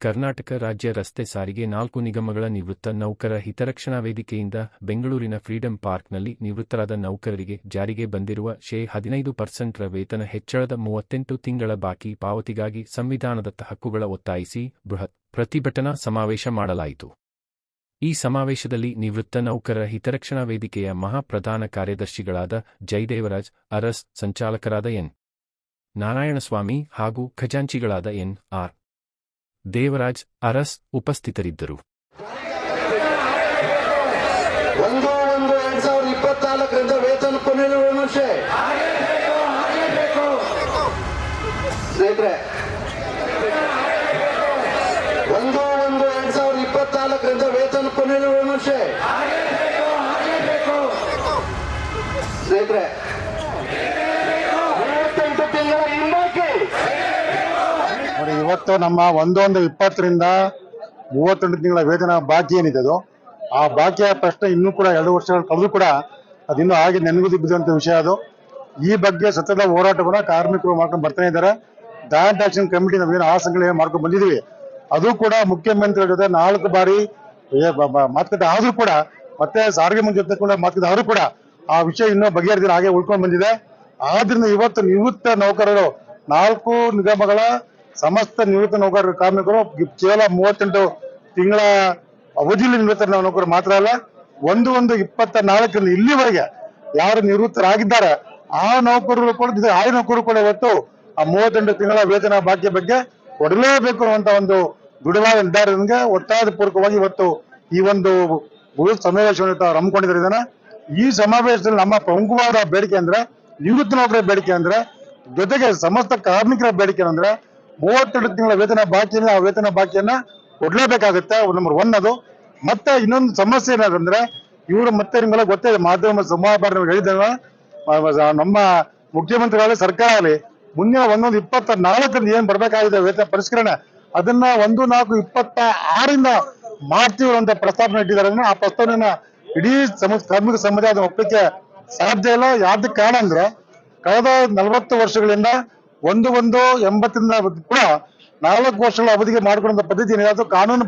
ಕರ್ನಾಟಕ ರಾಜ್ಯ ರಸ್ತೆ ಸಾರಿಗೆ ನಾಲ್ಕು ನಿಗಮಗಳ ನಿವೃತ್ತ ನೌಕರ ಹಿತರಕ್ಷಣಾ ವೇದಿಕೆಯಿಂದ ಬೆಂಗಳೂರಿನ ಫ್ರೀಡಂ ಪಾರ್ಕ್ನಲ್ಲಿ ನಿವೃತ್ತರಾದ ನೌಕರರಿಗೆ ಜಾರಿಗೆ ಬಂದಿರುವ ಶೇ ಹದಿನೈದು ಪರ್ಸೆಂಟ್ರ ವೇತನ ಹೆಚ್ಚಳದ ಮೂವತ್ತೆಂಟು ತಿಂಗಳ ಬಾಕಿ ಪಾವತಿಗಾಗಿ ಸಂವಿಧಾನದತ್ತ ಹಕ್ಕುಗಳ ಒತ್ತಾಯಿಸಿ ಬೃಹತ್ ಪ್ರತಿಭಟನಾ ಸಮಾವೇಶ ಮಾಡಲಾಯಿತು. ಈ ಸಮಾವೇಶದಲ್ಲಿ ನಿವೃತ್ತ ನೌಕರರ ಹಿತರಕ್ಷಣಾ ವೇದಿಕೆಯ ಮಹಾಪ್ರಧಾನ ಕಾರ್ಯದರ್ಶಿಗಳಾದ ಜಯದೇವರಾಜ್, ಅರಸ್, ಸಂಚಾಲಕರಾದ ಎನ್. ನಾರಾಯಣಸ್ವಾಮಿ ಹಾಗೂ ಖಜಾಂಚಿಗಳಾದ ಎನ್. ಆರ್. ದೇವರಾಜ್ ಅರಸ್ ಉಪಸ್ಥಿತರಿದ್ದರು ಒಂದು ಒಂದು ಎರಡ್ ಸಾವಿರದ ಇಪ್ಪತ್ನಾಲ್ಕರಿಂದ ವೇತನ ಪುನರ್ ವಿಮರ್ಶೆ ಸ್ನೇಹಿತರೆ ಒಂದು ಒಂದು ಎರಡ್ ಸಾವಿರದ ಇಪ್ಪತ್ನಾಲ್ಕರಿಂದ ವೇತನ ಪುನರ್ ವಿಮರ್ಶೆ ಸ್ನೇಹಿತರೆ ಮೂವತ್ತೆಂಟು ತಿಂಗಳ ಹಿಂಬಾಕಿ ನೋಡಿ ಇವತ್ತು ನಮ್ಮ ಒಂದೊಂದು ಇಪ್ಪತ್ತರಿಂದ ಮೂವತ್ತೆಂಟು ತಿಂಗಳ ವೇತನ ಬಾಕಿ ಏನಿದೆ ಅದು, ಆ ಬಾಕಿಯ ಪ್ರಶ್ನೆ ಇನ್ನೂ ಕೂಡ ಎರಡು ವರ್ಷಗಳು ಕಳೆದು ಕೂಡ ಅದಿನ್ನೂ ಹಾಗೆ ನೆನಗುದಿ ಬಿದ್ದಂತ ವಿಷಯ ಅದು. ಈ ಬಗ್ಗೆ ಸತತ ಹೋರಾಟವನ್ನು ಕಾರ್ಮಿಕರು ಮಾಡ್ಕೊಂಡು ಬರ್ತಾನೆ ಇದ್ದಾರೆ. ಜಾಯಿಂಟ್ ಆಕ್ಷನ್ ಕಮಿಟಿ ನಾವೇನು ಆ ಮಾಡ್ಕೊಂಡು ಬಂದಿದ್ದೀವಿ. ಅದು ಕೂಡ ಮುಖ್ಯಮಂತ್ರಿಗಳ ಜೊತೆ ನಾಲ್ಕು ಬಾರಿ ಮಾತುಕತೆ ಆದರೂ ಕೂಡ, ಮತ್ತೆ ಸಾರಿಗೆ ಮಂತ್ರಿ ಜೊತೆ ಕೂಡ ಮಾತುಕತೆ ಆದರೂ ಕೂಡ ಆ ವಿಷಯ ಇನ್ನೂ ಬಗೆಹರಿದಿಲ್ಲ, ಹಾಗೆ ಉಳ್ಕೊಂಡು ಬಂದಿದೆ. ಆದ್ರಿಂದ ಇವತ್ತು ನಿವೃತ್ತ ನೌಕರರು ನಾಲ್ಕು ನಿಗಮಗಳ ಸಮಸ್ತ ನಿವೃತ್ತ ನೌಕರರ ಕಾರ್ಮಿಕರು ಕೇವಲ ಮೂವತ್ತೆಂಟು ತಿಂಗಳ ಅವಧಿಯಲ್ಲಿ ನಿವೃತ್ತ ನೌಕರರು ಮಾತ್ರ ಅಲ್ಲ, ಒಂದು ಒಂದು ಇಪ್ಪತ್ತ ನಾಲ್ಕರಿಂದ ಇಲ್ಲಿವರೆಗೆ ಯಾರು ನಿವೃತ್ತರಾಗಿದ್ದಾರೆ, ಆ ನೌಕರರು ಕೂಡ ಆ ನೌಕರರು ಕೂಡ ಇವತ್ತು ಆ ಮೂವತ್ತೆಂಟು ತಿಂಗಳ ವೇತನ ಬಾಕಿ ಬಗ್ಗೆ ಕೊಡಲೇಬೇಕು ಅನ್ನುವಂತ ಒಂದು ದೃಢವಾದ ನಿರ್ಧಾರದಿಂದ ಒತ್ತಾಯದ ಪೂರ್ವಕವಾಗಿ ಇವತ್ತು ಈ ಒಂದು ಬೃಹತ್ ಸಮಾವೇಶವನ್ನು ಹಮ್ಮಿಕೊಂಡಿದ್ದಾರೆ. ಇದನ್ನ ಈ ಸಮಾವೇಶದಲ್ಲಿ ನಮ್ಮ ಪ್ರಮುಖವಾದ ಬೇಡಿಕೆ ಅಂದ್ರೆ ನಿವೃತ್ತ ನೌಕರರ ಬೇಡಿಕೆ ಅಂದ್ರೆ ಜೊತೆಗೆ ಸಮಸ್ತ ಕಾರ್ಮಿಕರ ಬೇಡಿಕೆ ಅಂದ್ರೆ ಮೂವತ್ತೆರಡು ತಿಂಗಳ ವೇತನ ಬಾಕಿಯನ್ನು, ಆ ವೇತನ ಬಾಕಿಯನ್ನ ಕೊಡ್ಲೇಬೇಕಾಗುತ್ತೆ. ನಂಬರ್ ಒನ್ ಅದು. ಮತ್ತೆ ಇನ್ನೊಂದು ಸಮಸ್ಯೆ ಏನಾದಂದ್ರೆ ಇವರು ಮತ್ತೆ ನಿಮ್ಗೆಲ್ಲ ಗೊತ್ತಿದೆ ಮಾಧ್ಯಮ ಸಂವಾದ ಹೇಳಿದಾಗ ನಮ್ಮ ಮುಖ್ಯಮಂತ್ರಿಗಳಾಗಲಿ, ಸರ್ಕಾರ ಆಗಲಿ, ಮುಂದಿನ ಒಂದೊಂದು ಇಪ್ಪತ್ತ ನಾಲ್ಕರಿಂದ ಏನ್ ಬರ್ಬೇಕಾಗಿದೆ ವೇತನ ಪರಿಷ್ಕರಣೆ, ಅದನ್ನ ಒಂದು ನಾಲ್ಕು ಇಪ್ಪತ್ತ ಆರಿಂದ ಮಾಡ್ತೀವಿ ಅಂತ ಪ್ರಸ್ತಾವನೆ ಇಟ್ಟಿದ್ದಾರೆ. ಆ ಪ್ರಸ್ತಾವನೆಯನ್ನ ಇಡೀ ಸಮ, ಕಾರ್ಮಿಕ ಸಮುದಾಯ ಅದನ್ನ ಒಪ್ಪಲಿಕ್ಕೆ ಸಾಧ್ಯ ಇಲ್ಲ. ಯಾವ್ದಕ್ಕೆ ಕಾರಣ ಅಂದ್ರೆ, ಕಳೆದ ನಲವತ್ತು ವರ್ಷಗಳಿಂದ ಒಂದು ಒಂದು ಎಂಬತ್ತರಿಂದ ಕೂಡ ನಾಲ್ಕು ವರ್ಷಗಳ ಅವಧಿಗೆ ಮಾಡಿಕೊಂಡ ಪದ್ಧತಿ ಏನಿದೆ ಕಾನೂನು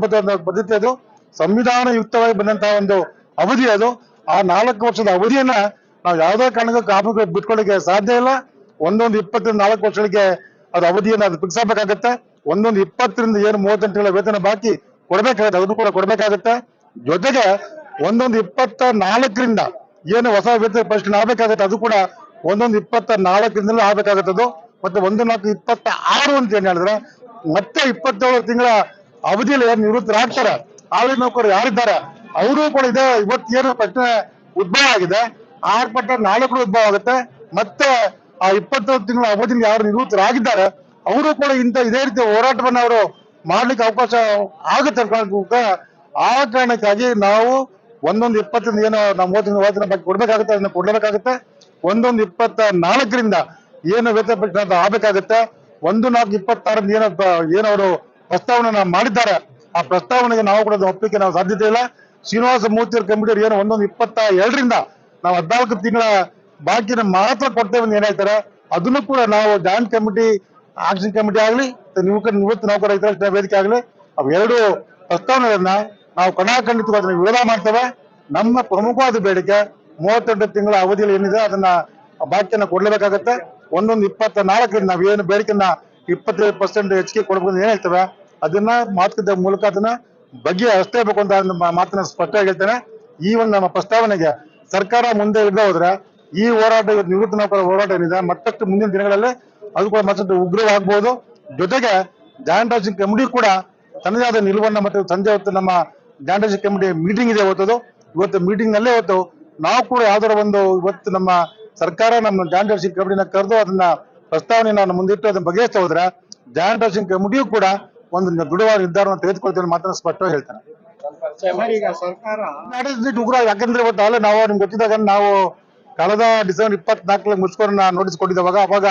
ಪದ್ಧತಿ ಅದು. ಸಂವಿಧಾನ ಯುಕ್ತವಾಗಿ ಬಂದಂತಹ ಒಂದು ಅವಧಿ ಅದು. ಆ ನಾಲ್ಕು ವರ್ಷದ ಅವಧಿಯನ್ನ ನಾವು ಯಾವುದೇ ಕಾರಣಕ್ಕೂ ಕಾಪು ಬಿಟ್ಕೊಳ್ಳಿಕ್ಕೆ ಸಾಧ್ಯ ಇಲ್ಲ. ಒಂದೊಂದು ಇಪ್ಪತ್ತರಿಂದ ನಾಲ್ಕು ವರ್ಷಗಳಿಗೆ ಅದು ಅವಧಿಯನ್ನು ಅದು ಬಿಡಿಸಬೇಕಾಗತ್ತೆ ಒಂದೊಂದು ಇಪ್ಪತ್ತರಿಂದ ಏನು ಮೂವತ್ತೆಂಟುಗಳ ವೇತನ ಬಾಕಿ ಕೊಡಬೇಕಾಗತ್ತೆ, ಅದನ್ನು ಕೂಡ ಕೊಡಬೇಕಾಗತ್ತೆ. ಜೊತೆಗೆ ಒಂದೊಂದು ಇಪ್ಪತ್ತ ನಾಲ್ಕರಿಂದ ಏನು ಹೊಸ ವೇತನ ಪರಿಶೀಲನೆ ಆಗ್ಬೇಕಾಗತ್ತೆ, ಅದು ಕೂಡ ಒಂದೊಂದು ಇಪ್ಪತ್ತ ನಾಲ್ಕರಿಂದಲೂ ಆಗಬೇಕಾಗತ್ತದು. ಮತ್ತೆ ಒಂದು ನಾಲ್ಕು ಇಪ್ಪತ್ತ ಆರು ಅಂತ ಏನ್ ಹೇಳಿದ್ರೆ, ಮತ್ತೆ ಇಪ್ಪತ್ತೇಳು ತಿಂಗಳ ಅವಧಿಯಲ್ಲಿ ನಿವೃತ್ತರಾಗ್ತಾರೆ ಆಳಿ ನೌಕರರು ಯಾರಿದ್ದಾರೆ? ಅವರು ಕೂಡ ಇದೆ. ಇವತ್ತೇನು ಪ್ರಶ್ನೆ ಉದ್ಭವ ಆಗಿದೆ. ಆರ್ಪಟ್ಟ ನಾಲ್ಕು ಉದ್ಭವ ಆಗುತ್ತೆ. ಮತ್ತೆ ಆ ಇಪ್ಪತ್ತೇಳು ತಿಂಗಳ ಅವಧಿಯಲ್ಲಿ ಯಾರು ನಿವೃತ್ತರಾಗಿದ್ದಾರೆ, ಅವರು ಕೂಡ ಇಂಥ ಇದೇ ರೀತಿ ಹೋರಾಟವನ್ನ ಅವರು ಮಾಡ್ಲಿಕ್ಕೆ ಅವಕಾಶ ಆಗುತ್ತೆ ಆ ಕಾರಣಕ್ಕಾಗಿ ನಾವು ಒಂದೊಂದು ಇಪ್ಪತ್ತರಿಂದ ಏನು ನಮ್ಮ ಮೂವತ್ತಿನ ಓದಿನ ಬಗ್ಗೆ ಕೊಡ್ಬೇಕಾಗುತ್ತೆ, ಅದನ್ನ ಕೊಡ್ಲೇಬೇಕಾಗುತ್ತೆ. ಒಂದೊಂದು ಇಪ್ಪತ್ತ ನಾಲ್ಕರಿಂದ ಏನು ಅಂತ ಆಗ್ಬೇಕಾಗುತ್ತೆ. ಒಂದು ನಾಲ್ಕು ಇಪ್ಪತ್ತಾರರಿಂದ ಏನು ಏನ ಅವರು ಪ್ರಸ್ತಾವನೆ ಮಾಡಿದ್ದಾರೆ. ಆ ಪ್ರಸ್ತಾವನೆಗೆ ನಾವು ಕೂಡ ಒಪ್ಪಿಕೆ ನಾವು ಸಾಧ್ಯತೆ ಇಲ್ಲ. ಶ್ರೀನಿವಾಸ ಮೂರ್ತಿ ಕಂಪ್ಯೂಟರ್ ಏನು ಒಂದೊಂದು ಇಪ್ಪತ್ತ ಎರಡರಿಂದ ನಾವು ಹದಿನಾಲ್ಕು ತಿಂಗಳ ಬಾಕಿನ ಮಾತ್ರ ಕೊಡ್ತೇವೆ ಅಂತ ಏನಾಯ್ತಾರೆ ಅದನ್ನು ಕೂಡ ನಾವು ಜಾಯಿಂಟ್ ಕಮಿಟಿ ಆಕ್ಷನ್ ಕಮಿಟಿ ಆಗಲಿ ನಿವೃತ್ತ ನಿವೃತ್ತ ನೌಕರ ಹಿತರಕ್ಷಣಾ ವೇದಿಕೆ ಆಗಲಿ ಅವೆರಡು ಪ್ರಸ್ತಾವನೆಗಳನ್ನ ನಾವು ಕಣಾಖಂಡಿತವಾಗಿ ಅದನ್ನ ವಿರೋಧ ಮಾಡ್ತೇವೆ. ನಮ್ಮ ಪ್ರಮುಖವಾದ ಬೇಡಿಕೆ ಮೂವತ್ತೆಂಟು ತಿಂಗಳ ಅವಧಿಯಲ್ಲಿ ಏನಿದೆ, ಅದನ್ನ ಬಾಕಿಯನ್ನ ಕೊಡ್ಲೇಬೇಕಾಗತ್ತೆ. ಒಂದೊಂದು ಇಪ್ಪತ್ತ ನಾಲ್ಕರಿಂದ ನಾವು ಏನು ಬೇಡಿಕೆನ ಇಪ್ಪತ್ತೈದು ಪರ್ಸೆಂಟ್ ಹೆಚ್ಚಿಗೆ ಕೊಡಬೇಕು ಏನು ಹೇಳ್ತೇವೆ, ಅದನ್ನ ಮಾತುಕತೆ ಮೂಲಕ ಅದನ್ನ ಬಗ್ಗೆ ಅಷ್ಟೇ ಬೇಕು ಅಂತ ಮಾತನ್ನ ಸ್ಪಷ್ಟವಾಗಿ ಹೇಳ್ತೇನೆ. ಈ ಒಂದು ನಮ್ಮ ಪ್ರಸ್ತಾವನೆಗೆ ಸರ್ಕಾರ ಮುಂದೆ ಇಲ್ಲದೆ ಹೋದ್ರೆ ಈ ಹೋರಾಟ ನಿವೃತ್ತ ನೌಕರ ಹೋರಾಟ ಏನಿದೆ, ಮತ್ತಷ್ಟು ಮುಂದಿನ ದಿನಗಳಲ್ಲಿ ಅದು ಕೂಡ ಮತ್ತಷ್ಟು ಉಗ್ರವಾಗಬಹುದು ಜೊತೆಗೆ ಜಾಯಿಂಟ್ ಆಕ್ಷನ್ ಕಮಿಟಿ ಕೂಡ ತನ್ನದೇ ಆದ ನಿಲುವನ್ನ ಮತ್ತೆ ಸಂಜೆ ಹೊತ್ತು ನಮ್ಮ ಜಾಯಿಂಟ್ ಆಕ್ಷನ್ ಕಮಿಟಿ ಮೀಟಿಂಗ್ ಇದೆ ಇವತ್ತದು. ಇವತ್ತು ಮೀಟಿಂಗ್ ನಲ್ಲೇ ಇವತ್ತು ನಾವು ಕೂಡ ಯಾವ್ದಾರ ಒಂದು ಇವತ್ತು ನಮ್ಮ ಸರ್ಕಾರ ನಮ್ಮ ಜಾಯಿಂಟ್ ಆಕ್ಷನ್ ಕಮಿಟಿನ ಕರೆದು ಅದನ್ನ ಪ್ರಸ್ತಾವನೆ ನಾನು ಮುಂದಿಟ್ಟು ಅದನ್ನ ಬಗೆಹರಿಸ್ತಾ ಹೋದ್ರೆ ಜಾಯಿಂಟ್ ಆಕ್ಷನ್ ಕಮಿಟಿಯು ಕೂಡ ಒಂದು ದೃಢವಾದ ನಿರ್ಧಾರವನ್ನು ತೆಗೆದುಕೊಳ್ತೇವೆ ಮಾತ್ರ ಸ್ಪಷ್ಟವಾಗಿ ಹೇಳ್ತೇನೆ. ಉಗ್ರ ಯಾಕಂದ್ರೆ ಇವತ್ತು ಅಲ್ಲ ನಾವು ನಿಮ್ಗೆ ಗೊತ್ತಿದ್ದಾಗ ನಾವು ಕಳೆದ ಡಿಸೆಂಬರ್ ಇಪ್ಪತ್ನಾಲ್ಕರಲ್ಲಿ ಮುಷ್ಕರನ್ನ ನೋಟಿಸ್ ಕೊಟ್ಟಿದ್ದಾವಾಗ ಅವಾಗ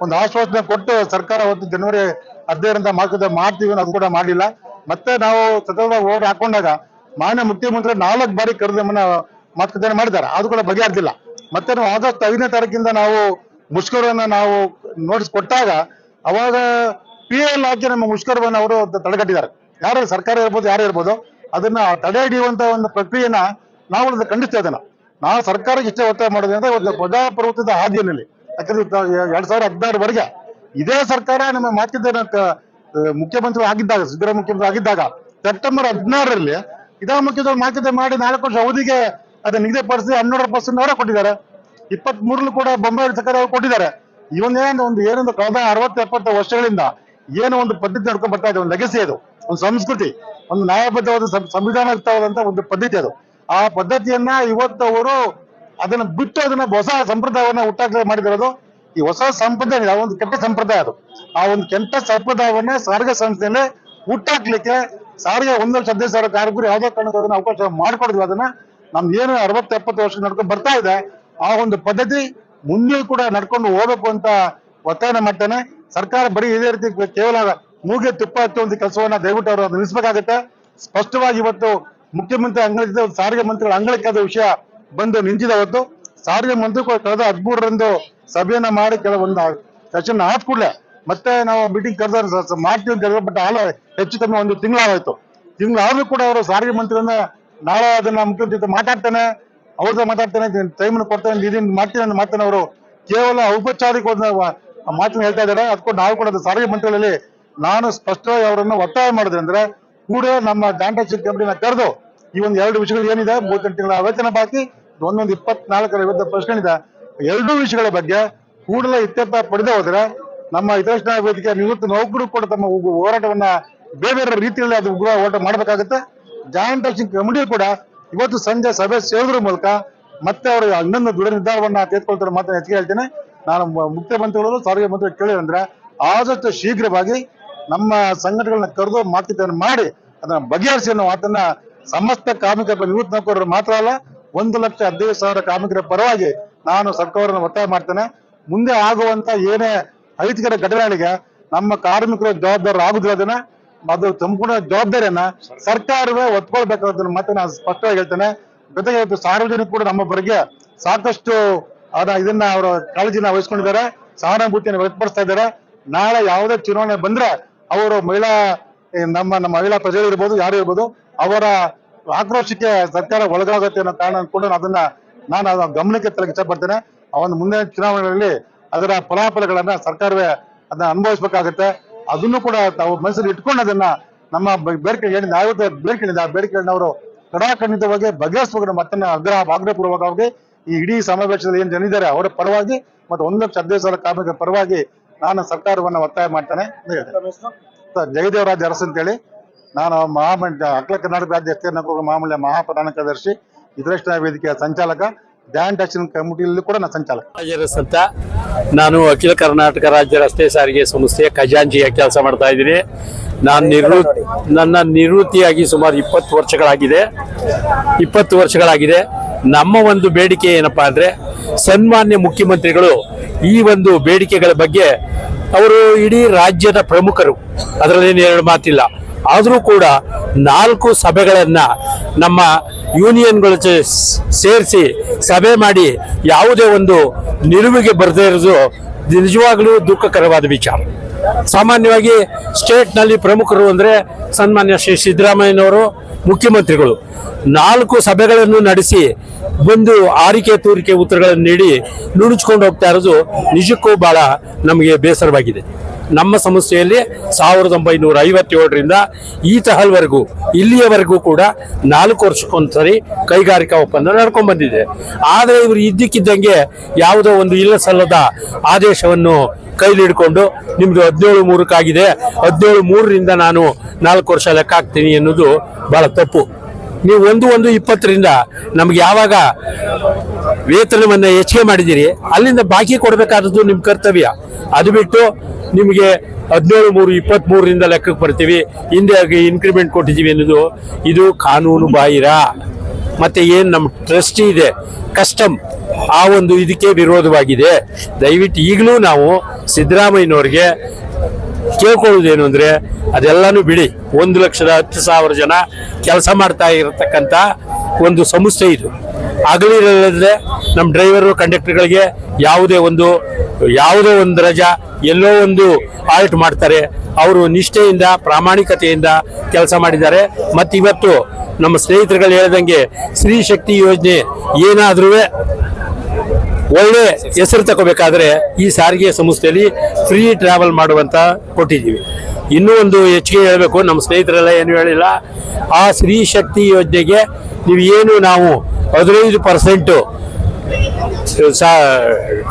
ಒಂದು ಆಶ್ವಾಸನೆ ಕೊಟ್ಟು ಸರ್ಕಾರ ಅವತ್ತು ಜನವರಿ ಹದಿನೈದರಿಂದ ಮಾತುಕತೆ ಮಾಡ್ತೀವಿ ಅದು ಕೂಡ ಮಾಡಿಲ್ಲ ಮತ್ತೆ ನಾವು ಸತತವಾಗಿ ಓಟ್ ಹಾಕೊಂಡಾಗ ಮಾನ್ಯ ಮುಖ್ಯಮಂತ್ರಿ ನಾಲ್ಕು ಬಾರಿ ಕರೆದ ಮಾತುಕತೆ ಮಾಡಿದ್ದಾರೆ. ಅದು ಕೂಡ ಬಗೆಹರಿದಿಲ್ಲ. ಮತ್ತೆ ನಾವು ಆಗಸ್ಟ್ ಐದನೇ ತಾರೀಕಿಂದ ನಾವು ಮುಷ್ಕರವನ್ನ ನಾವು ನೋಟಿಸ್ ಕೊಟ್ಟಾಗ ಅವಾಗ ಪಿ ಎಲ್ ಹಾಕಿ ನಮ್ಮ ಮುಷ್ಕರವನ್ನು ಅವರು ತಡೆಗಟ್ಟಿದ್ದಾರೆ. ಯಾರು ಸರ್ಕಾರ ಇರ್ಬೋದು, ಯಾರು ಇರ್ಬೋದು, ಅದನ್ನ ತಡೆ ಹಿಡಿಯುವಂತ ಒಂದು ಪ್ರಕ್ರಿಯೆನ ನಾವು ಖಂಡಿಸ್ತಾ ಇದನ್ನ ನಾವು ಸರ್ಕಾರಕ್ಕೆ ಇಷ್ಟೇ ಒತ್ತಾಯ ಮಾಡೋದು ಅಂದ್ರೆ ಒಂದು ಪ್ರಜಾಪ್ರಭುತ್ವದ ಹಾದಿಯಲ್ಲಿ ಯಾಕಂದ್ರೆ ಎರಡ್ ಸಾವಿರದ ಹದಿನಾರವರೆಗೆ ಇದೇ ಸರ್ಕಾರ ನಮ್ಮ ಮಾತಿದ್ದ ಮುಖ್ಯಮಂತ್ರಿ ಆಗಿದ್ದಾಗ, ಸಿದ್ದರಾಮಯ್ಯ ಮುಖ್ಯಮಂತ್ರಿ ಆಗಿದ್ದಾಗ, ಸೆಪ್ಟೆಂಬರ್ ಹದಿನಾರರಲ್ಲಿ ಇದೇ ಮುಖ್ಯಮಂತ್ರಿ ಮಾತುಕತೆ ಮಾಡಿ ನಾಲ್ಕು ವರ್ಷ ಅವಧಿಗೆ ಅದನ್ನ ನಿಗದಿಪಡಿಸಿ ಹನ್ನೆರಡು ಪರ್ಸೆಂಟ್ ಅವರೇ ಕೊಟ್ಟಿದ್ದಾರೆ. ಇಪ್ಪತ್ತ್ ಮೂರಲ್ಲೂ ಕೂಡ ಬೊಂಬಾಯಿ ಸರ್ಕಾರ ಕೊಟ್ಟಿದ್ದಾರೆ. ಇವನ್ನೇನು ಒಂದು ಏನೊಂದು ಕಳೆದ ಅರವತ್ತು, ಎಪ್ಪತ್ತು ವರ್ಷಗಳಿಂದ ಏನೋ ಒಂದು ಪದ್ಧತಿ ನಡ್ಕೊಂಡು ಬರ್ತಾ ಇದೆ, ಒಂದು ಲೆಗಸಿ ಅದು, ಒಂದು ಸಂಸ್ಕೃತಿ, ಒಂದು ನ್ಯಾಯಬದ್ಧವಾದ ಸಂವಿಧಾನ ಸಂವಿಧಾನಯುಕ್ತವಾದಂತ ಒಂದು ಪದ್ಧತಿ ಅದು. ಆ ಪದ್ಧತಿಯನ್ನ ಇವತ್ತವರು ಅದನ್ನ ಬಿಟ್ಟು ಅದನ್ನ ಹೊಸ ಸಂಪ್ರದಾಯವನ್ನ ಹುಟ್ಟಾಕ ಮಾಡಿದಿರೋದು ಈ ಹೊಸ ಸಂಪ್ರದಾಯ ಆ ಒಂದು ಕೆಟ್ಟ ಸಂಪ್ರದಾಯ ಅದು. ಆ ಒಂದು ಕೆಟ್ಟ ಸಂಪ್ರದಾಯವನ್ನ ಸಾರಿಗೆ ಸಂಸ್ಥೆಯಲ್ಲೇ ಹುಟ್ಟಾಕ್ಲಿಕ್ಕೆ ಸಾರಿಗೆ ಒಂದು ಲಕ್ಷ ಹದಿನೈದು ಸಾವಿರ ಕಾರ್ಮಿಕರು ಯಾವ್ದೋ ಕಾರಣಕ್ಕೂ ಅದನ್ನ ಅವಕಾಶ ಮಾಡ್ಕೊಡಿದ್ವಿ ಅದನ್ನ. ನಮ್ದು ಏನು ಅರವತ್ತು, ಎಪ್ಪತ್ತು ವರ್ಷ ನಡ್ಕೊಂಡು ಬರ್ತಾ ಇದೆ. ಆ ಒಂದು ಪದ್ಧತಿ ಮುಂದೆ ಕೂಡ ನಡ್ಕೊಂಡು ಹೋಗ್ಬೇಕು ಅಂತ ಒತ್ತಾಯನ ಮಾಡ್ತಾನೆ. ಸರ್ಕಾರ ಬರೀ ಇದೇ ರೀತಿ ಕೇವಲ ಮೂಗೆ ತುಪ್ಪ ಒಂದು ಕೆಲಸವನ್ನ ದಯವಿಟ್ಟು ಅವರು ನಿಲ್ಲಿಸಬೇಕಾಗತ್ತೆ. ಸ್ಪಷ್ಟವಾಗಿ ಇವತ್ತು ಮುಖ್ಯಮಂತ್ರಿ ಅಂಗಳದ ಸಾರಿಗೆ ಮಂತ್ರಿಗಳ ಅಂಗಳಕ್ಕಾದ ವಿಷಯ ಬಂದು ನಿಂತಿದೆ ಅವತ್ತು. ಸಾರಿಗೆ ಮಂತ್ರಿಗಳು ಕಳೆದ ಹದಿಮೂರರಂದು ಸಭೆಯನ್ನ ಮಾಡಿ ಕೆಲವೊಂದು ಸೆಷನ್ ಆದ ಕೂಡಲೇ ಮತ್ತೆ ನಾವು ಮೀಟಿಂಗ್ ಕರೆದ ಮಾಡ್ತೀವಿ ಬಟ್ ಆಲ, ಹೆಚ್ಚು ಕಮ್ಮಿ ಒಂದು ತಿಂಗಳಾಗೋಯ್ತು ತಿಂಗಳಾದ್ರೂ ಕೂಡ ಅವರು ಸಾರಿಗೆ ಮಂತ್ರಿಯನ್ನ ನಾಳೆ ಅದನ್ನ ಮುಖ್ಯಮಂತ್ರಿ ಜೊತೆ ಮಾತಾಡ್ತಾನೆ ಅವ್ರದ್ದು ಮಾತಾಡ್ತಾನೆ ಟೈಮ್ ಕೊಡ್ತಾನೆ ಇದನ್ನ ಮಾಡ್ತೀನಿ ಅಂತ ಅವರು. ಕೇವಲ ಔಪಚಾರಿಕ ಮಾತನ್ನ ಹೇಳ್ತಾ ಇದ್ದಾರೆ. ಅದಕ್ಕೂ ನಾವು ಕೂಡ ಸಾರಿಗೆ ಮಂತ್ರಿಗಳಲ್ಲಿ ನಾನು ಸ್ಪಷ್ಟವಾಗಿ ಅವರನ್ನು ಒತ್ತಾಯ ಮಾಡಿದೆ ಅಂದ್ರೆ ಕೂಡ ನಮ್ಮ ಡಾಂಟಾಚಿಕ್ ಕಂಪನಿನ ಕರೆದು ಈ ಒಂದು ಎರಡು ವಿಷಯಗಳು ಏನಿದೆ, ಮೂವತ್ತೆಂಟು ತಿಂಗಳ ವೇತನ ಬಾಕಿ, ಒಂದೊಂದು ಇಪ್ಪತ್ನಾಲ್ಕರ ವಿರುದ್ಧ ಪ್ರಶ್ನೆ ಇದೆ ಎರಡೂ ವಿಷಯಗಳ ಬಗ್ಗೆ ಕೂಡಲೇ ಇತ್ಯರ್ಥ ಪಡೆದೇ ಹೋದ್ರೆ ನಮ್ಮ ಹಿತರಕ್ಷಣಾ ವೇದಿಕೆ ನಿವೃತ್ತ ನೌಕರರು ಕೂಡ ತಮ್ಮ ಹೋರಾಟವನ್ನ ಬೇರೆ ಬೇರೆ ರೀತಿಯಲ್ಲಿ ಅದು ಉಗ್ರ ಹೋರಾಟ ಮಾಡಬೇಕಾಗುತ್ತೆ. ಜಾಯಿಂಟ್ ಆಕ್ಷನ್ ಕಮಿಟಿ ಕೂಡ ಇವತ್ತು ಸಂಜೆ ಸಭೆ ಸೇರಿದ್ರ ಮೂಲಕ ಮತ್ತೆ ಅವರು ಇನ್ನೊಂದು ದೃಢ ನಿರ್ಧಾರವನ್ನ ತೆಗೆದುಕೊಳ್ತಾರೆ ಮಾತ್ರ ಹೆಚ್ಚಿಗೆ ಹೇಳ್ತೇನೆ. ನಾನು ಮುಖ್ಯಮಂತ್ರಿಗಳು ಸಾರಿಗೆ ಮಂತ್ರಿ ಕೇಳಿದ್ರೆ ಆದಷ್ಟು ಶೀಘ್ರವಾಗಿ ನಮ್ಮ ಸಂಘಟನೆಗಳನ್ನ ಕರೆದು ಮಾತುಕತೆಯನ್ನು ಮಾಡಿ ಅದನ್ನ ಬಗೆಹರಿಸಿ ಅನ್ನೋ ಮಾತನ್ನ ಸಮಸ್ತ ಕಾರ್ಮಿಕರ ನಿವೃತ್ತ ನೌಕರರು ಮಾತ್ರ ಅಲ್ಲ, ಒಂದು ಲಕ್ಷ ಹದಿನೈದು ಸಾವಿರ ಕಾರ್ಮಿಕರ ಪರವಾಗಿ ನಾನು ಸರ್ಕಾರವನ್ನು ಒತ್ತಾಯ ಮಾಡ್ತೇನೆ. ಮುಂದೆ ಆಗುವಂತ ಏನೇ ಅಹಿತಕರ ಘಟನೆಗಳಿಗೆ ನಮ್ಮ ಕಾರ್ಮಿಕರು ಜವಾಬ್ದಾರರು ಆಗುದಿಲ್ಲ ಅದನ್ನ ಅದು ಸಂಪೂರ್ಣ ಜವಾಬ್ದಾರಿಯನ್ನ ಸರ್ಕಾರವೇ ಒತ್ಕೊಳ್ಬೇಕಾದ ಮತ್ತೆ ನಾನು ಸ್ಪಷ್ಟವಾಗಿ ಹೇಳ್ತೇನೆ. ಜೊತೆಗೆ ಇವತ್ತು ಸಾರ್ವಜನಿಕ ಕೂಡ ನಮ್ಮ ಬಗ್ಗೆ ಸಾಕಷ್ಟು ಅದ ಇದನ್ನ ಅವರ ಕಾಳಜಿನ ವಹಿಸ್ಕೊಂಡಿದ್ದಾರೆ. ಸಹಾನುಭೂತಿಯನ್ನು ವ್ಯಕ್ತಪಡಿಸ್ತಾ ಇದ್ದಾರೆ. ನಾಳೆ ಯಾವುದೇ ಚುನಾವಣೆ ಬಂದ್ರೆ ಅವರು ಮಹಿಳಾ ನಮ್ಮ ನಮ್ಮ ಮಹಿಳಾ ಪ್ರಜೆಗಳು ಇರ್ಬೋದು, ಯಾರು ಇರ್ಬೋದು, ಅವರ ಆಕ್ರೋಶಕ್ಕೆ ಸರ್ಕಾರ ಒಳಗಾಗುತ್ತೆ ಅನ್ನೋ ಕಾರಣ ಅನ್ಕೊಂಡು ಅದನ್ನ, ನಾನು ಅದನ್ನ ಗಮನಕ್ಕೆ ತರಕ್ಕೆ ಇಷ್ಟಪಡ್ತೇನೆ. ಒಂದು ಮುಂದಿನ ಚುನಾವಣೆಗಳಲ್ಲಿ ಅದರ ಫಲಾಫಲಗಳನ್ನ ಸರ್ಕಾರವೇ ಅದನ್ನ ಅನುಭವಿಸಬೇಕಾಗುತ್ತೆ. ಅದನ್ನು ಕೂಡ ತಾವು ಮನಸ್ಸಲ್ಲಿ ಇಟ್ಕೊಂಡು ಅದನ್ನ ನಮ್ಮ ಬೇಡಿಕೆ ಏನಿದೆ ಆಯುಧ ಬೇಡಿಕೆಗಳಿದೆ ಆ ಬೇಡಿಕೆಗಳನ್ನ ಅವರು ಕಡಾಖಂಡಿತವಾಗಿ ಬಗೆಹರಿಸಬೇಕು. ಮತ್ತನ್ನ ಆಗ್ರಹ ಆಗ್ರಹಪೂರ್ವಕವಾಗಿ ಈ ಇಡೀ ಸಮಾವೇಶದಲ್ಲಿ ಏನ್ ಜನಿದ್ದಾರೆ ಅವರ ಪರವಾಗಿ ಮತ್ತು ಒಂದು ಲಕ್ಷ ಹದಿನೈದು ಸಾವಿರ ಕಾರ್ಮಿಕರ ಪರವಾಗಿ ನಾನು ಸರ್ಕಾರವನ್ನ ಒತ್ತಾಯ ಮಾಡ್ತೇನೆ ಜಯದೇವ ರಾಜ ಸರ್, ಜಯದೇವರಾಜ್ ಅರಸ್ ಅಂತೇಳಿ ನಾನು ಮಹಾಮಂಡ ಅಖಿಲ ಕರ್ನಾಟಕ ರಾಜ್ಯ ಎಸ್ ನೌಕರರ ಮಹಾಮಂಡಲ ಮಹಾಪ್ರಧಾನ ಕಾರ್ಯದರ್ಶಿ ಹಿತರಕ್ಷಣಾ ವೇದಿಕೆಯ ಸಂಚಾಲಕ ಡ್ಯಾನ್ ಆಕ್ಷನ್ ಕಮಿಟಿಯಲ್ಲಿ ಕೂಡ ನಾನು ಸಂಚಾಲಕ. ಸಂತ ನಾನು ಅಖಿಲ ಕರ್ನಾಟಕ ರಾಜ್ಯ ರಸ್ತೆ ಸಾರಿಗೆ ಸಂಸ್ಥೆಯ ಖಜಾಂಚಿಯ ಕೆಲಸ ಮಾಡ್ತಾ ಇದ್ದೀನಿ. ನಾನು ನಿವೃ, ನನ್ನ ನಿವೃತ್ತಿಯಾಗಿ ಸುಮಾರು ಇಪ್ಪತ್ತು ವರ್ಷಗಳಾಗಿದೆ. ಇಪ್ಪತ್ತು ವರ್ಷಗಳಾಗಿದೆ. ನಮ್ಮ ಒಂದು ಬೇಡಿಕೆ ಏನಪ್ಪಾ ಅಂದ್ರೆ ಸನ್ಮಾನ್ಯ ಮುಖ್ಯಮಂತ್ರಿಗಳು ಈ ಒಂದು ಬೇಡಿಕೆಗಳ ಬಗ್ಗೆ ಅವರು ಇಡೀ ರಾಜ್ಯದ ಪ್ರಮುಖರು. ಅದರಲ್ಲೇನು ಎರಡು ಮಾತಿಲ್ಲ. ಆದರೂ ಕೂಡ ನಾಲ್ಕು ಸಭೆಗಳನ್ನು ನಮ್ಮ ಯೂನಿಯನ್ಗಳ ಸೇರಿಸಿ ಸಭೆ ಮಾಡಿ ಯಾವುದೇ ಒಂದು ನಿಲುವಿಗೆ ಬರದೇ ಇರೋದು ನಿಜವಾಗಲೂ ದುಃಖಕರವಾದ ವಿಚಾರ. ಸಾಮಾನ್ಯವಾಗಿ ಸ್ಟೇಟ್ನಲ್ಲಿ ಪ್ರಮುಖರು ಅಂದರೆ ಸನ್ಮಾನ್ಯ ಶ್ರೀ ಸಿದ್ದರಾಮಯ್ಯನವರು, ಮುಖ್ಯಮಂತ್ರಿಗಳು. ನಾಲ್ಕು ಸಭೆಗಳನ್ನು ನಡೆಸಿ ಬಂದು ಆರಿಕೆ ತೂರಿಕೆ ಉತ್ತರಗಳನ್ನು ನೀಡಿ ನುಣುಚ್ಕೊಂಡು ಹೋಗ್ತಾ ಇರೋದು ನಿಜಕ್ಕೂ ಭಾಳ ನಮಗೆ ಬೇಸರವಾಗಿದೆ. ನಮ್ಮ ಸಂಸ್ಥೆಯಲ್ಲಿ ಸಾವಿರದ ಒಂಬೈನೂರ ಐವತ್ತೇಳರಿಂದ ಈ ತಹಲ್ವರೆಗೂ, ಇಲ್ಲಿಯವರೆಗೂ ಕೂಡ ನಾಲ್ಕು ವರ್ಷಕ್ಕೊಂದ್ಸರಿ ಕೈಗಾರಿಕಾ ಒಪ್ಪಂದ ನಡ್ಕೊಂಡ್ಬಂದಿದೆ. ಆದರೆ ಇವರು ಇದ್ದಕ್ಕಿದ್ದಂಗೆ ಯಾವುದೋ ಒಂದು ಇಲ್ಲ ಸಲ್ಲದ ಆದೇಶವನ್ನು ಕೈಲಿಡ್ಕೊಂಡು ನಿಮ್ದು ಹದಿನೇಳು ಮೂರಕ್ಕಾಗಿದೆ, ಹದಿನೇಳು ಮೂರರಿಂದ ನಾನು ನಾಲ್ಕು ವರ್ಷ ಲೆಕ್ಕ ಹಾಕ್ತೀನಿ ಎನ್ನುವುದು ಬಹಳ ತಪ್ಪು. ನೀವು ಒಂದು ಒಂದು ಇಪ್ಪತ್ತರಿಂದ ನಮ್ಗೆ ಯಾವಾಗ ವೇತನವನ್ನು ಹೆಚ್ಚಿಗೆ ಮಾಡಿದ್ದೀರಿ, ಅಲ್ಲಿಂದ ಬಾಕಿ ಕೊಡಬೇಕಾದದ್ದು ನಿಮ್ಮ ಕರ್ತವ್ಯ. ಅದು ಬಿಟ್ಟು ನಿಮಗೆ ಹದಿನೇಳು ಮೂರು ಇಪ್ಪತ್ತ್ ಮೂರರಿಂದ ಲೆಕ್ಕಕ್ಕೆ ಬರ್ತೀವಿ. ಹಿಂದೆ ಇನ್ಕ್ರಿಮೆಂಟ್ ಕೊಟ್ಟಿದ್ದೀವಿ ಅನ್ನೋದು ಇದು ಕಾನೂನು ಬಾಹಿರ. ಮತ್ತೆ ಏನು ನಮ್ಮ ಟ್ರಸ್ಟಿ ಇದೆ ಕಸ್ಟಮ್ ಆ ಒಂದು ಇದಕ್ಕೆ ವಿರೋಧವಾಗಿದೆ. ದಯವಿಟ್ಟು ಈಗಲೂ ನಾವು ಸಿದ್ದರಾಮಯ್ಯನವ್ರಿಗೆ ಕೇಳ್ಕೊಳ್ಳೋದೇನು ಅಂದರೆ, ಅದೆಲ್ಲನೂ ಬಿಡಿ. ಒಂದು ಲಕ್ಷದ ಹತ್ತು ಸಾವಿರ ಜನ ಕೆಲಸ ಮಾಡ್ತಾ ಇರತಕ್ಕಂಥ ಒಂದು ಸಂಸ್ಥೆ ಇದು. ಹಗಲಿರಲ್ಲದೆ ನಮ್ಮ ಡ್ರೈವರು ಕಂಡಕ್ಟರ್ಗಳಿಗೆ ಯಾವುದೇ ಒಂದು ಯಾವುದೇ ಒಂದು ರಜಾ, ಎಲ್ಲೋ ಒಂದು ಆಲ್ಟ್ ಮಾಡ್ತಾರೆ. ಅವರು ನಿಷ್ಠೆಯಿಂದ, ಪ್ರಾಮಾಣಿಕತೆಯಿಂದ ಕೆಲಸ ಮಾಡಿದ್ದಾರೆ. ಮತ್ತು ಇವತ್ತು ನಮ್ಮ ಸ್ನೇಹಿತರುಗಳು ಹೇಳ್ದಂಗೆ ಸ್ತ್ರೀ ಶಕ್ತಿ ಯೋಜನೆ ಏನಾದರೂ ಒಳ್ಳೆ ಹೆಸರು ತಗೋಬೇಕಾದ್ರೆ ಈ ಸಾರಿಗೆ ಸಂಸ್ಥೆಯಲ್ಲಿ ಫ್ರೀ ಟ್ರಾವೆಲ್ ಮಾಡುವಂತ ಕೊಟ್ಟಿದ್ದೀವಿ. ಇನ್ನೂ ಒಂದು ಹೆಚ್ಚಿಗೆ ಹೇಳಬೇಕು, ನಮ್ಮ ಸ್ನೇಹಿತರೆಲ್ಲ ಏನು ಹೇಳಿಲ್ಲ, ಆ ಸ್ತ್ರೀ ಶಕ್ತಿ ಯೋಜನೆಗೆ ನೀವು ಏನು ನಾವು ಹದಿನೈದು ಪರ್ಸೆಂಟು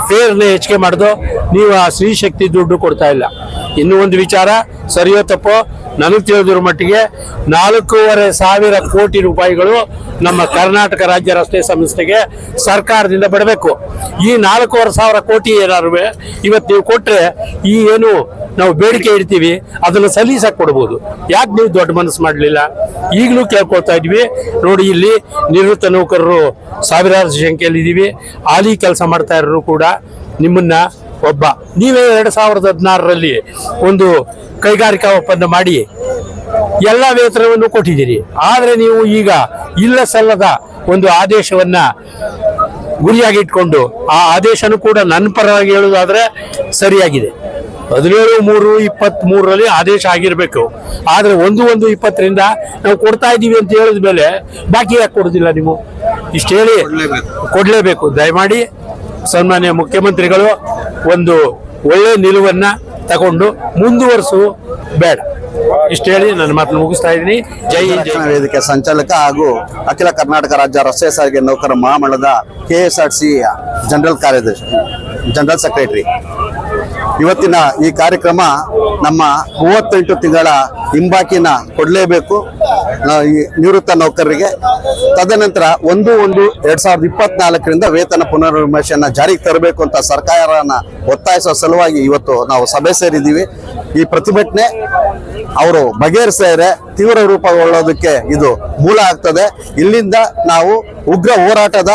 ಫೇರ್ನ ಹೆಚ್ಚಿಗೆ ಮಾಡಿದ್ರು ನೀವು ಆ ಸ್ತ್ರೀ ಶಕ್ತಿ ದುಡ್ಡು ಕೊಡ್ತಾ ಇಲ್ಲ. ಇನ್ನೂ ಒಂದು ವಿಚಾರ, ಸರಿಯೋ ತಪ್ಪೋ ನನಗೆ ತಿಳಿದಿರೋ ಮಟ್ಟಿಗೆ ನಾಲ್ಕೂವರೆ ಸಾವಿರ ಕೋಟಿ ರೂಪಾಯಿಗಳು ನಮ್ಮ ಕರ್ನಾಟಕ ರಾಜ್ಯ ರಸ್ತೆ ಸಂಸ್ಥೆಗೆ ಸರ್ಕಾರದಿಂದ ಬಿಡಬೇಕು. ಈ ನಾಲ್ಕೂವರೆ ಸಾವಿರ ಕೋಟಿ ಏನಾದ್ರು ಇವತ್ತು ನೀವು ಕೊಟ್ಟರೆ ಈ ಏನು ನಾವು ಬೇಡಿಕೆ ಇಡ್ತೀವಿ, ಅದನ್ನು ಸಲೀಸಾಗಿ ಕೊಡ್ಬೋದು. ಯಾಕೆ ನೀವು ದೊಡ್ಡ ಮನಸ್ಸು ಮಾಡಲಿಲ್ಲ? ಈಗಲೂ ಕೇಳ್ಕೊಳ್ತಾ ಇದ್ವಿ. ನೋಡಿ, ಇಲ್ಲಿ ನಿವೃತ್ತ ನೌಕರರು ಸಾವಿರಾರು ಸಂಖ್ಯೆಯಲ್ಲಿ ಇದ್ದೀವಿ ಆಲಿ ಕೆಲಸ ಮಾಡ್ತಾ ಇರೋರು ಕೂಡ ನಿಮ್ಮನ್ನ ಒಬ್ಬ. ನೀವೇ ಎರಡು ಸಾವಿರದ ಹದಿನಾರರಲ್ಲಿ ಒಂದು ಕೈಗಾರಿಕಾ ಒಪ್ಪಂದ ಮಾಡಿ ಎಲ್ಲ ವೇತನವನ್ನು ಕೊಟ್ಟಿದ್ದೀರಿ. ಆದರೆ ನೀವು ಈಗ ಇಲ್ಲ ಸಲ್ಲದ ಒಂದು ಆದೇಶವನ್ನ ಗುರಿಯಾಗಿ ಇಟ್ಕೊಂಡು ಆ ಆದೇಶನೂ ಕೂಡ ನನ್ನ ಪರವಾಗಿ ಹೇಳೋದಾದರೆ ಸರಿಯಾಗಿದೆ. ಹದಿನೇಳು ಮೂರು ಇಪ್ಪತ್ತ್ ಮೂರರಲ್ಲಿ ಆದೇಶ ಆಗಿರಬೇಕು. ಆದರೆ ಒಂದು ಒಂದು ಇಪ್ಪತ್ತರಿಂದ ನಾವು ಕೊಡ್ತಾ ಇದ್ದೀವಿ ಅಂತ ಹೇಳಿದ ಮೇಲೆ ಬಾಕಿ ಯಾಕೆ ಕೊಡೋದಿಲ್ಲ ನೀವು? ಇಷ್ಟು ಹೇಳಿ ಕೊಡಲೇಬೇಕು. ದಯಮಾಡಿ ಸನ್ಮಾನ್ಯ ಮುಖ್ಯಮಂತ್ರಿಗಳು ಒಂದು ಒಳ್ಳೆ ನಿಲುವನ್ನ ತಗೊಂಡು ಮುಂದುವರಿಸು ಬೇಡ. ಇಷ್ಟು ಹೇಳಿ ನನ್ನ ಮಾತನ್ನು ಮುಗಿಸ್ತಾ ಇದ್ದೀನಿ. ಜೈ ಜೈ ವೇದಿಕೆ ಸಂಚಾಲಕ ಹಾಗೂ ಅಖಿಲ ಕರ್ನಾಟಕ ರಾಜ್ಯ ರಸ್ತೆ ಸಾರಿಗೆ ನೌಕರ ಮಹಾಮಂಡಲದ ಕೆಎಸ್ಆರ್ಸಿ ಜನರಲ್ ಕಾರ್ಯದರ್ಶಿ ಜನರಲ್ ಸೆಕ್ರೆಟರಿ. ಇವತ್ತಿನ ಈ ಕಾರ್ಯಕ್ರಮ ನಮ್ಮ ಮೂವತ್ತೆಂಟು ತಿಂಗಳ ಹಿಂಬಾಕಿನ ಕೊಡಲೇಬೇಕು ಈ ನಿವೃತ್ತ ನೌಕರರಿಗೆ. ತದನಂತರ ಒಂದು ಒಂದು ಎರಡ್ ಸಾವಿರದ ಇಪ್ಪತ್ನಾಲ್ಕರಿಂದ ವೇತನ ಪುನರ್ವಿಮರ್ಶೆಯನ್ನ ಜಾರಿಗೆ ತರಬೇಕು ಅಂತ ಸರ್ಕಾರನ ಒತ್ತಾಯಿಸುವ ಸಲುವಾಗಿ ಇವತ್ತು ನಾವು ಸಭೆ ಸೇರಿದ್ದೀವಿ. ಈ ಪ್ರತಿಭಟನೆ ಅವರು ಬಗೆಹರಿಸಿದರೆ ತೀವ್ರ ರೂಪಗೊಳ್ಳೋದಕ್ಕೆ ಇದು ಮೂಲ ಆಗ್ತದೆ. ಇಲ್ಲಿಂದ ನಾವು ಉಗ್ರ ಹೋರಾಟದ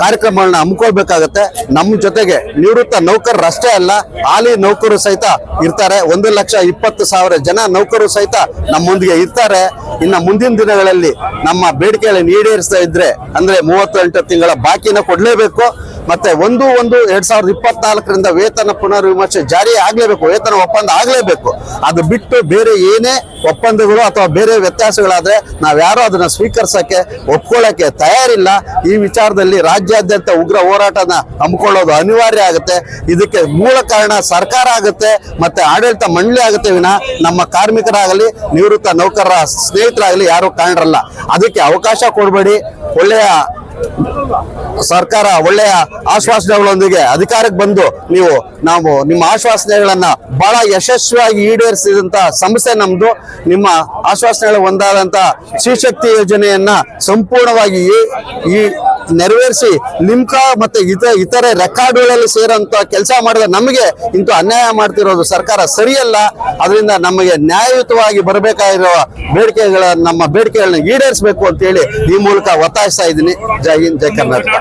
ಕಾರ್ಯಕ್ರಮಗಳನ್ನ ಹಮ್ಮಿಕೊಳ್ಬೇಕಾಗತ್ತೆ. ನಮ್ಮ ಜೊತೆಗೆ ನಿವೃತ್ತ ನೌಕರರಷ್ಟೇ ಅಲ್ಲ, ಹಾಲಿ ನೌಕರರು ಸಹಿತ ಇರ್ತಾರೆ. ಒಂದು ಲಕ್ಷ ಇಪ್ಪತ್ತು ಸಾವಿರ ಜನ ನೌಕರರು ಸಹಿತ ನಮ್ಮೊಂದಿಗೆ ಇರ್ತಾರೆ. ಇನ್ನು ಮುಂದಿನ ದಿನಗಳಲ್ಲಿ ನಮ್ಮ ಬೇಡಿಕೆಗಳನ್ನು ಈಡೇರಿಸ್ತಾ ಇದ್ರೆ ಅಂದ್ರೆ ಮೂವತ್ತೆಂಟು ತಿಂಗಳ ಬಾಕಿನ ಕೊಡ್ಲೇಬೇಕು. ಮತ್ತೆ ಒಂದು ಒಂದು ಎರಡ್ ಸಾವಿರದ ಇಪ್ಪತ್ನಾಲ್ಕರಿಂದ ವೇತನ ಪುನರ್ ವಿಮರ್ಶೆ ಜಾರಿ ಆಗ್ಲೇಬೇಕು, ವೇತನ ಒಪ್ಪಂದ ಆಗ್ಲೇಬೇಕು. ಅದು ಬಿಟ್ಟು ಬೇರೆ ಏನೇ ಒಪ್ಪಂದಗಳು ಅಥವಾ ಬೇರೆ ವ್ಯತ್ಯಾಸಗಳಾದ್ರೆ ನಾವ್ಯಾರು ಅದನ್ನ ಸ್ವೀಕರಿಸಕ್ಕೆ, ಒಪ್ಕೊಳ್ಳಕ್ಕೆ ತಯಾರಿಲ್ಲ. ಈ ವಿಚಾರದಲ್ಲಿ ರಾಜ್ಯಾದ್ಯಂತ ಉಗ್ರ ಹೋರಾಟನ ಹಮ್ಮಿಕೊಳ್ಳೋದು ಅನಿವಾರ್ಯ ಆಗುತ್ತೆ. ಇದಕ್ಕೆ ಮೂಲ ಕಾರಣ ಸರ್ಕಾರ ಆಗುತ್ತೆ, ಮತ್ತೆ ಆಡಳಿತ ಮಂಡಳಿ ಆಗುತ್ತೆ ವಿನ. ನಮ್ಮ ಕಾರ್ಮಿಕರಾಗಲಿ, ನಿವೃತ್ತ ನೌಕರರ ಸ್ನೇಹಿತರಾಗಲಿ ಯಾರು ಕಾರಣರಲ್ಲ ಅದಕ್ಕೆ ಅವಕಾಶ ಕೊಡಬೇಡಿ. ಒಳ್ಳೆಯ ಸರ್ಕಾರ ಒಳ್ಳೆಯ ಆಶ್ವಾಸನೆಗಳೊಂದಿಗೆ ಅಧಿಕಾರಕ್ಕೆ ಬಂದು ನೀವು, ನಾವು ನಿಮ್ಮ ಆಶ್ವಾಸನೆಗಳನ್ನ ಬಹಳ ಯಶಸ್ವಿಯಾಗಿ ಈಡೇರಿಸಿದಂತ ಸಂಸ್ಥೆ ನಮ್ದು. ನಿಮ್ಮ ಆಶ್ವಾಸನೆಗಳು ಒಂದಾದಂತ ಶ್ರೀಶಕ್ತಿ ಯೋಜನೆಯನ್ನ ಸಂಪೂರ್ಣವಾಗಿ ಈ- ಈ ನೆರವೇರಿಸಿ ಲಿಮ್ಕಾ ಮತ್ತೆ ಇತರ ಇತರೆ ರೆಕಾರ್ಡ್ಗಳಲ್ಲಿ ಸೇರಂತ ಕೆಲಸ ಮಾಡಿದ ನಮಗೆ ಇಂತ ಅನ್ಯಾಯ ಮಾಡ್ತಿರೋದು ಸರ್ಕಾರ ಸರಿಯಲ್ಲ. ಅದರಿಂದ ನಮಗೆ ನ್ಯಾಯಯುತವಾಗಿ ಬರಬೇಕಾಗಿರುವ ಬೇಡಿಕೆಗಳ ನಮ್ಮ ಬೇಡಿಕೆಗಳನ್ನ ಈಡೇರಿಸಬೇಕು ಅಂತ ಹೇಳಿ ಈ ಮೂಲಕ ಒತ್ತಾಯಿಸ್ತಾ ಇದ್ದೀನಿ. ಜೈ ಹಿಂದ್, ಜೈ ಕರ್ನಾಟಕ.